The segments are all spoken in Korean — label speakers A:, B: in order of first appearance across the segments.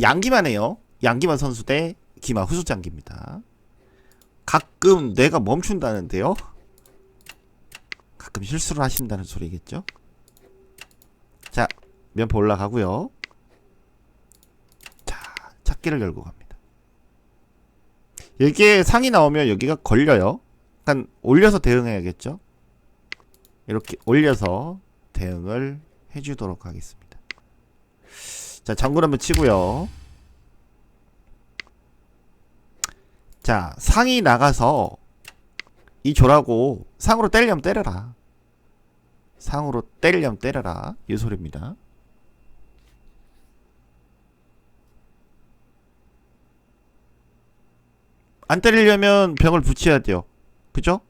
A: 양기만 해요. 양기만 선수 대 기마 후수장기입니다. 가끔 뇌가 멈춘다는데요. 가끔 실수를 하신다는 소리겠죠. 자, 면포 올라가고요. 자, 찾기를 열고 갑니다. 여기에 상이 나오면 여기가 걸려요. 약간 올려서 대응해야겠죠. 이렇게 올려서 대응을 해주도록 하겠습니다. 자, 장군 한번 치고요. 자, 상이 나가서 이 조라고 상으로 때리려면 때려라. 상으로 때리려면 때려라. 이 소리입니다. 안 때리려면 병을 붙여야 돼요. 그죠?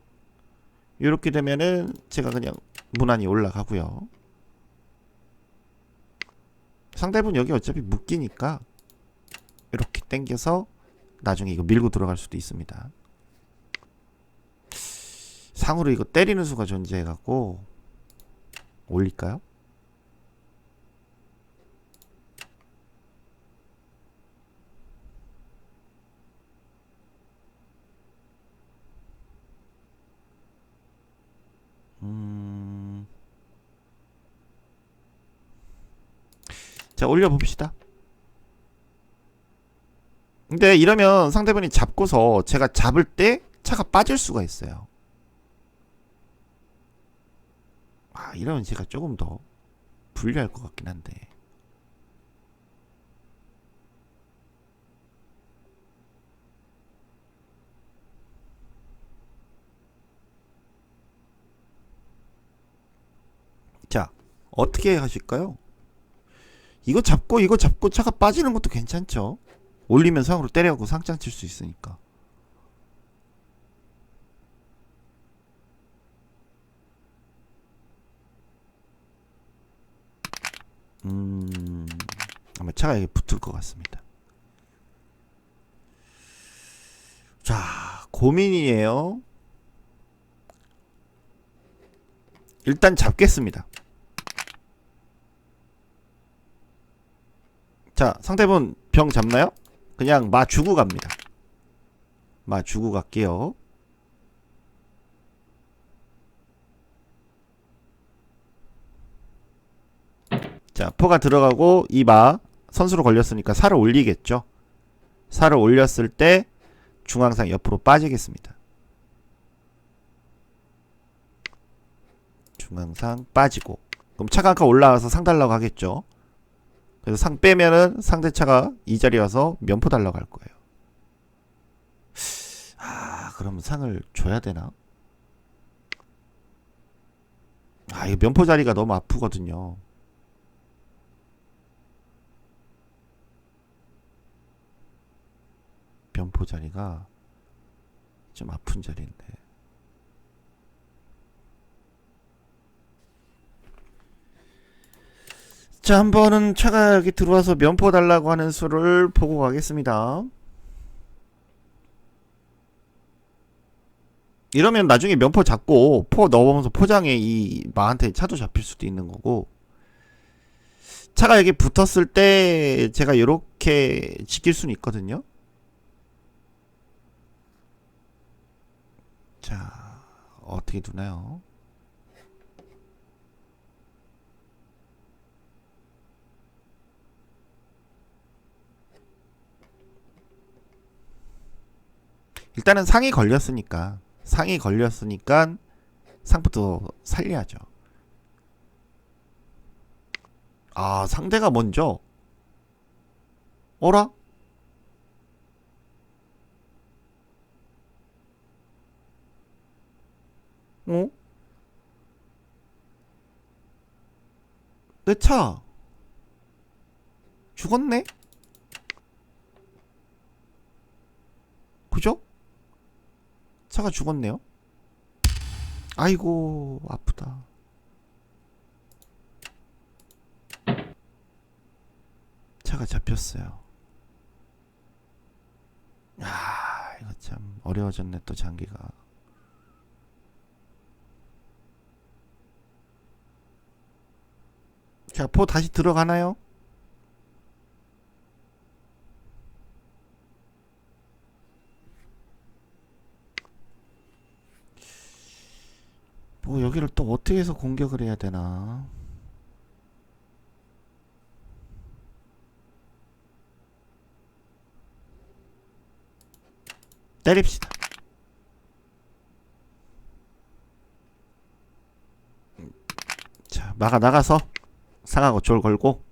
A: 이렇게 되면은 제가 그냥 무난히 올라가고요. 상대분 여기 어차피 묶이니까 이렇게 당겨서 나중에 이거 밀고 들어갈 수도 있습니다. 상으로 이거 때리는 수가 존재해갖고 올릴까요? 자 올려봅시다. 근데 이러면 상대방이 잡고서 제가 잡을 때 차가 빠질 수가 있어요. 아, 이러면 제가 조금 더 불리할 것 같긴 한데. 자, 어떻게 하실까요? 이거 잡고 이거 잡고 차가 빠지는 것도 괜찮죠? 올리면 상으로 때려갖고 상장 칠 수 있으니까. 음, 아마 차가 여기 붙을 것 같습니다. 자, 고민이에요. 일단 잡겠습니다. 자, 상대분 병 잡나요? 그냥 마 주고 갑니다. 마 주고 갈게요. 자, 포가 들어가고 이 마 선수로 걸렸으니까 살을 올리겠죠. 살을 올렸을 때 중앙상 옆으로 빠지겠습니다. 중앙상 빠지고 그럼 차가 아까 올라와서 상 달라고 하겠죠. 그래서 상 빼면은 상대차가 이 자리에 와서 면포 달라고 할 거예요. 아, 그럼 상을 줘야 되나? 아, 이거 면포 자리가 너무 아프거든요. 면포 자리가 좀 아픈 자리인데. 자, 한 번은 차가 여기 들어와서 면포 달라고 하는 수를 보고 가겠습니다. 이러면 나중에 면포 잡고 포 넣어보면서 포장에 이 마한테 차도 잡힐 수도 있는 거고 차가 여기 붙었을 때 제가 이렇게 지킬 수는 있거든요. 자, 어떻게 두나요? 일단은 상이 걸렸으니까 상이 걸렸으니까 상부터 살려야죠. 아 상대가 먼저 어라? 어? 내 차 죽었네? 그죠? 차가 죽었네요. 아이고 아프다. 차가 잡혔어요. 아 이거 참 어려워졌네 또 장기가. 자, 포 다시 들어가나요? 뭐 여기를 또 어떻게 해서 공격을 해야 되나? 때립시다. 자, 막아 나가서 상하고 졸 걸고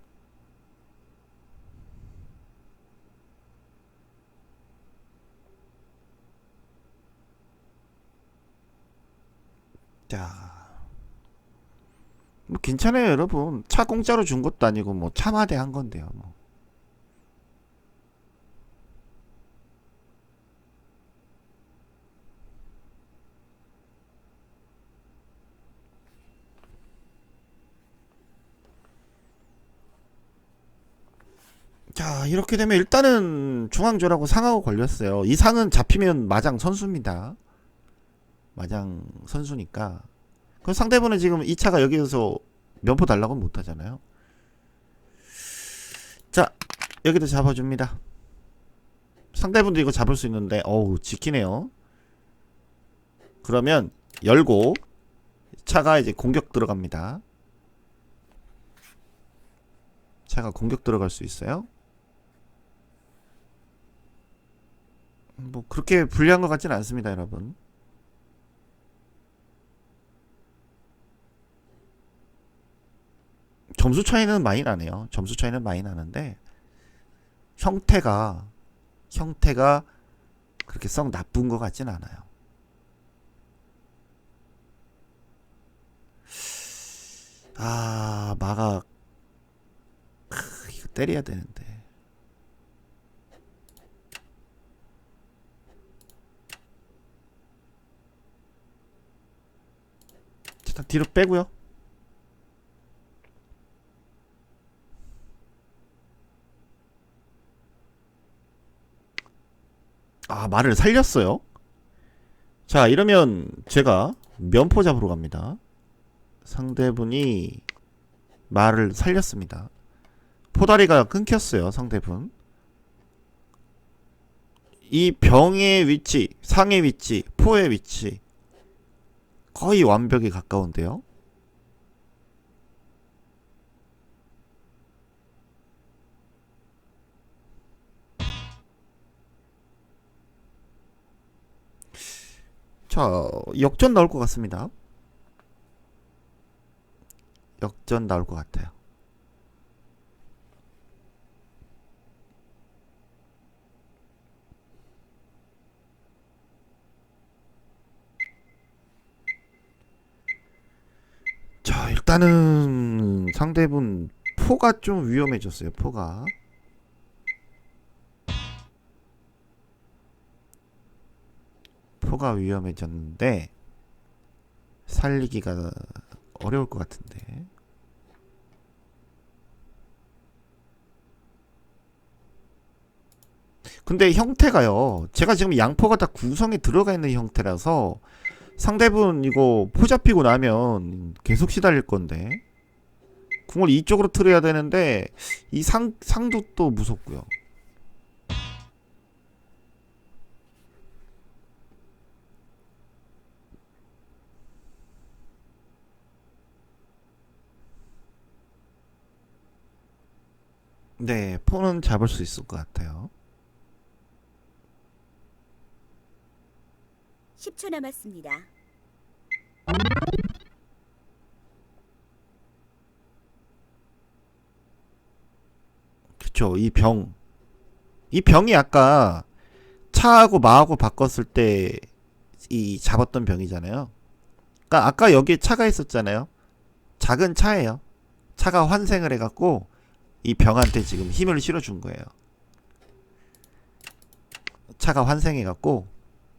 A: 자. 뭐 괜찮아요, 여러분. 차 공짜로 준 것도 아니고 뭐 차마대 한 건데요, 뭐. 자, 이렇게 되면 일단은 중앙조라고 상하고 걸렸어요. 이 상은 잡히면 마장 선수입니다. 마장 선수니까. 그럼 상대분은 지금 이 차가 여기서 면포 달라고 못 하잖아요. 자, 여기도 잡아줍니다. 상대분도 이거 잡을 수 있는데, 어우, 지키네요. 그러면 열고 차가 이제 공격 들어갑니다. 차가 공격 들어갈 수 있어요. 뭐 그렇게 불리한 것 같지는 않습니다, 여러분. 점수 차이는 많이 나네요. 점수 차이는 많이 나는데 형태가 형태가 그렇게 썩 나쁜 것 같진 않아요. 아 마가 크, 이거 때려야 되는데 일단 뒤로 빼고요. 아, 말을 살렸어요? 자, 이러면 제가 면포 잡으러 갑니다. 상대분이 말을 살렸습니다. 포다리가 끊겼어요, 상대분. 이 병의 위치, 상의 위치, 포의 위치 거의 완벽에 가까운데요. 자, 역전 나올 것 같습니다. 역전 나올 것 같아요. 자, 일단은 상대분 포가 좀 위험해졌어요. 포가. 포가 위험해졌는데 살리기가 어려울 것 같은데. 근데 형태가요. 제가 지금 양포가 다 구성에 들어가 있는 형태라서 상대분 이거 포 잡히고 나면 계속 시달릴 건데. 궁을 이쪽으로 틀어야 되는데 이 상 상도 또 무섭고요. 네, 포는 잡을 수 있을 것 같아요.
B: 10초 남았습니다.
A: 그쵸, 이 병. 이 병이 아까 차하고 마하고 바꿨을 때 이 잡았던 병이잖아요. 그러니까 아까 여기에 차가 있었잖아요. 작은 차예요. 차가 환생을 해갖고 이 병한테 지금 힘을 실어준 거예요. 차가 환생해갖고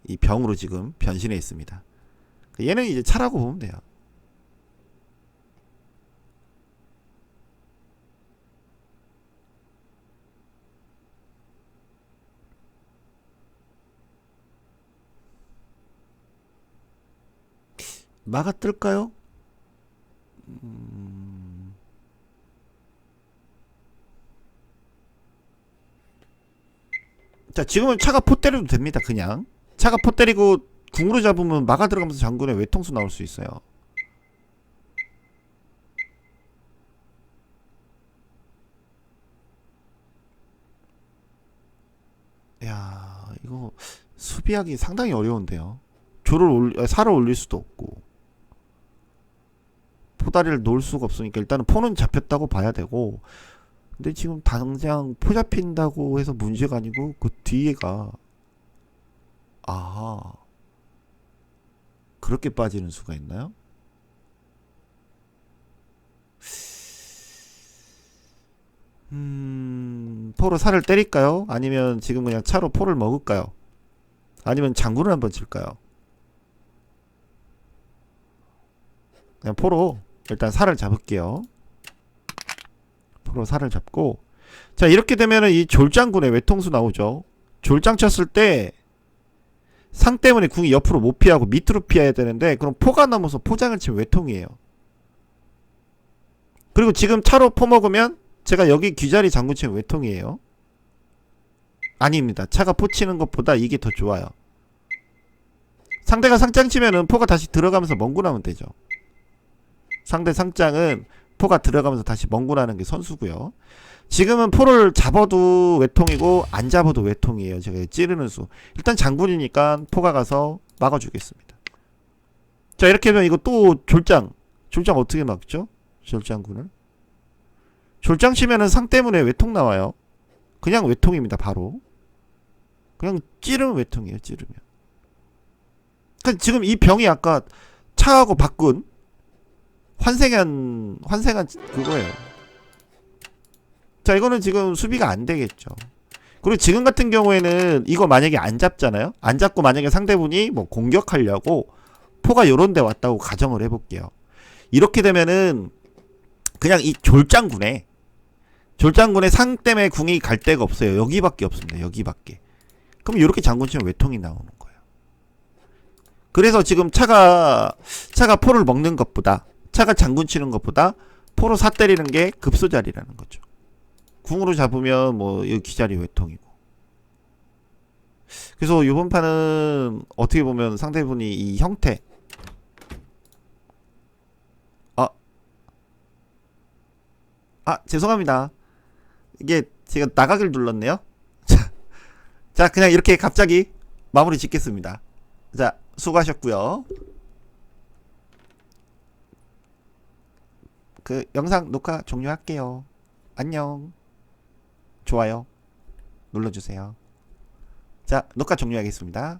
A: 이 병으로 지금 변신해 있습니다. 얘는 이제 차라고 보면 돼요. 막아 뜰까요? 음... 자 지금은 차가 포 때려도 됩니다 그냥. 차가 포 때리고 궁으로 잡으면 막아 들어가면서 장군의 외통수 나올 수 있어요. 야 이거 수비하기 상당히 어려운데요. 조를 올 아, 살을 올릴 수도 없고. 포다리를 놓을 수가 없으니까 일단은 포는 잡혔다고 봐야 되고 근데 지금 당장 포 잡힌다고 해서 문제가 아니고 그 뒤에가 아 그렇게 빠지는 수가 있나요? 음, 포로 살을 때릴까요? 아니면 지금 그냥 차로 포를 먹을까요? 아니면 장군을 한번 칠까요? 그냥 포로 일단 살을 잡을게요. 포로 살을 잡고 자 이렇게 되면은 이 졸장군의 외통수 나오죠. 졸장 쳤을 때 상 때문에 궁이 옆으로 못 피하고 밑으로 피해야 되는데 그럼 포가 넘어서 포장을 치면 외통이에요. 그리고 지금 차로 포 먹으면 제가 여기 귀자리 장군 치면 외통이에요. 아닙니다. 차가 포 치는 것보다 이게 더 좋아요. 상대가 상장 치면은 포가 다시 들어가면서 멍군하면 되죠. 상대 상장은 포가 들어가면서 다시 멍군하는 게 선수고요. 지금은 포를 잡아도 외통이고 안 잡아도 외통이에요. 제가 찌르는 수. 일단 장군이니까 포가 가서 막아주겠습니다. 자 이렇게 하면 이거 또 졸장. 졸장 어떻게 막죠? 졸장군을. 졸장 치면은 상 때문에 외통 나와요. 그냥 외통입니다. 바로. 그냥 찌르면 외통이에요. 찌르면. 그러니까 지금 이 병이 아까 차하고 바꾼 환생한 환생한 그거예요. 자 이거는 지금 수비가 안 되겠죠. 그리고 지금 같은 경우에는 이거 만약에 안 잡잖아요. 안 잡고 만약에 상대분이 뭐 공격하려고 포가 요런 데 왔다고 가정을 해볼게요. 이렇게 되면은 그냥 이 졸장군에 졸장군의 상 때문에 궁이 갈 데가 없어요. 여기밖에 없습니다. 여기밖에. 그럼 이렇게 장군 치면 외통이 나오는 거예요. 그래서 지금 차가 차가 포를 먹는 것보다 차가 장군 치는 것보다 포로 사 때리는 게 급소자리라는 거죠. 궁으로 잡으면 뭐 여기 기자리 외통이고. 그래서 이번 판은 어떻게 보면 상대분이 이 형태 아, 아 죄송합니다. 이게 제가 나가기를 눌렀네요. 자, 자 그냥 이렇게 갑자기 마무리 짓겠습니다. 자 수고하셨고요. 그 영상 녹화 종료할게요. 안녕. 좋아요 눌러주세요. 자 녹화 종료하겠습니다.